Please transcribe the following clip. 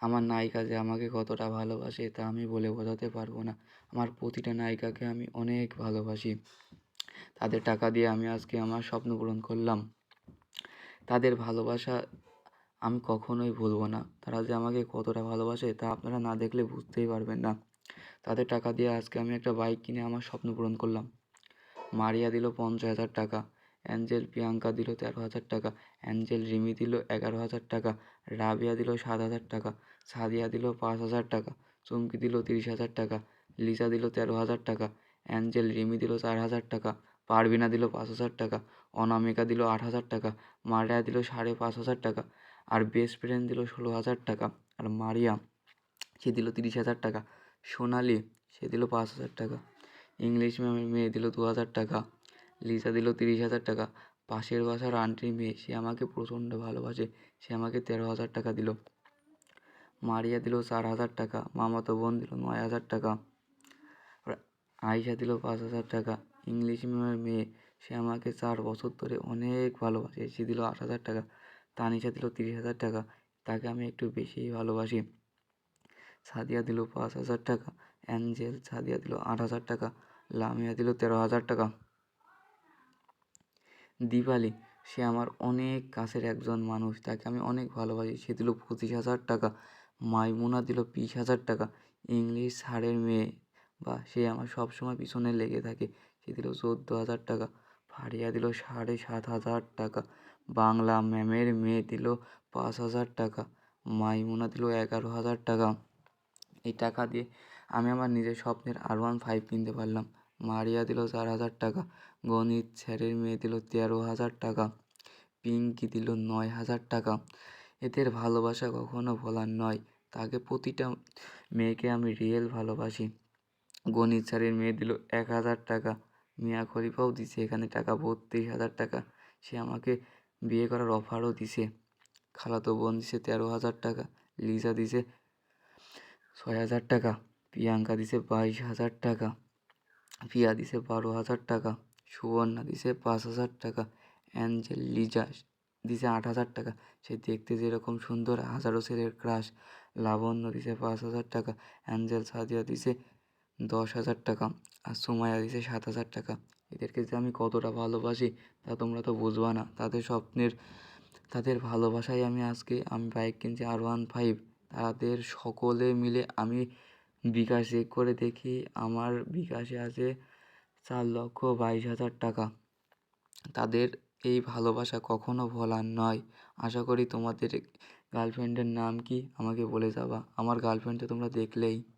আমার নায়িকা যে আমাকে কতটা ভালোবাসে তা আমি বলে বোঝাতে পারব না। আমার প্রতিটা নায়িকাকে আমি অনেক ভালোবাসি। তাদের টাকা দিয়ে আমি আজকে আমার স্বপ্ন পূরণ করলাম। তাদের ভালোবাসা আমি কখনোই ভুলবো না। তারা যে আমাকে কতটা ভালোবাসে তা আপনারা না দেখলে বুঝতেই পারবেন না। তাদের টাকা দিয়ে আজকে আমি একটা বাইক কিনে আমার স্বপ্ন পূরণ করলাম। মারিয়া দিল পঞ্চাশ হাজার টাকা। অ্যাঞ্জেল প্রিয়াঙ্কা দিল তেরো হাজার টাকা অ্যাঞ্জেল রিমি দিল এগারো হাজার টাকা রাবিয়া দিল সাত হাজার টাকা সাদিয়া দিল পাঁচ হাজার টাকা চুমকি দিল তিরিশ হাজার টাকা লিসা দিল তেরো হাজার টাকা অ্যাঞ্জেল রিমি দিল চার হাজার টাকা পারবিনা দিল পাঁচ হাজার টাকা অনামিকা দিল আট হাজার টাকা মারিয়া দিল সাড়ে পাঁচ হাজার টাকা আর বেস্ট ফ্রেন্ড দিল ষোলো হাজার টাকা আর মারিয়া সে দিল তিরিশ হাজার টাকা সোনালি সে দিল পাঁচ হাজার টাকা ইংলিশ ম্যামের মেয়ে দিল দু হাজার টাকা লিসা দিল তিরিশ হাজার টাকা। পাশের বাসার আন্টির মেয়ে, সে আমাকে প্রচণ্ড ভালোবাসে, সে আমাকে তেরো হাজার টাকা দিল। মারিয়া দিল চার হাজার টাকা, মামাতো বোন দিল নয় হাজার টাকা। আয়শা দিল পাঁচ হাজার টাকা। ইংলিশ ম্যামের মেয়ে, সে আমাকে চার বছর ধরে অনেক ভালোবাসে, সে দিল আট হাজার টাকা। তানিশা দিল তিরিশ হাজার টাকা, তাকে আমি একটু বেশিই ভালোবাসি। সাদিয়া দিল পাঁচ হাজার টাকা, অ্যাঞ্জেল সাদিয়া দিল আট হাজার টাকা, লামিয়া দিল তেরো হাজার টাকা। দীপালি, সে আমার অনেক কাছের একজন মানুষ, তাকে আমি অনেক ভালোবাসি। সে দিল পঁচিশ হাজার টাকা, মাইমুনা দিল বিশ হাজার টাকা। ইংলিশ স্যারের মেয়ে বা সে আমার সব সময় পিছনে লেগে থাকে। সে দিল চোদ্দ হাজার টাকা, ফারিয়া দিল সাড়ে সাত হাজার টাকা। বাংলা ম্যামের মেয়ে দিল পাঁচ হাজার টাকা, মাইমুনা দিল এগারো হাজার টাকা। এই টাকা দিয়ে আমি আমার নিজের স্বপ্নের আর ওয়ান ফাইভ কিনতে পারলাম। মারিয়া দিল চার হাজার টাকা, গণিত স্যারের মেয়ে দিল তেরো হাজার টাকা, পিঙ্কি দিল নয় হাজার টাকা। এদের ভালোবাসা কখনো ভোলার নয়, তাকে প্রতিটা মেয়েকে আমি রিয়েল ভালোবাসি। গণিত স্যারের মেয়ে দিল এক হাজার টাকা, মিয়া খলিফাও দিছে এখানে টাকা, বত্রিশ হাজার টাকা। সে আমাকে বিয়ে করার অফারও দিছে। খালাতো বোন দিছে তেরো হাজার টাকা, লিজা দিছে ছয় হাজার টাকা, প্রিয়াঙ্কা দিছে বাইশ হাজার টাকা। পিয়া দিছে বারো হাজার টাকা, সুবর্ণা দিছে পাঁচ হাজার টাকা অ্যাঞ্জেল লিজা দিছে আট হাজার টাকা। সে দেখতে যেরকম সুন্দর, হাজারো ছেলের ক্রাশ লাবণ্য দিছে পাঁচ হাজার টাকা, অ্যাঞ্জেল সাদিয়া দিছে দশ হাজার টাকা আর সুমাইয়া দিছে সাত হাজার টাকা। এদেরকে যে আমি কতটা ভালোবাসি তা তোমরা তো বুঝবা না। তাদের স্বপ্নের, তাদের ভালোবাসায় আমি আজকে, আমি বাইক কিনছি আর ওয়ান ফাইভ তাদের সকলে মিলে আমি বিকাশ চেক করে দেখি। আমার বিকাশে আছে চার লক্ষ বাইশ হাজার টাকা। তাদের এই ভালোবাসা কখনো ভোলার নয়। আশা করি তোমাদের গার্লফ্রেন্ডের নাম কি? আমাকে বলে যাবা। আমার গার্লফ্রেন্ডকে তোমরা দেখলেই।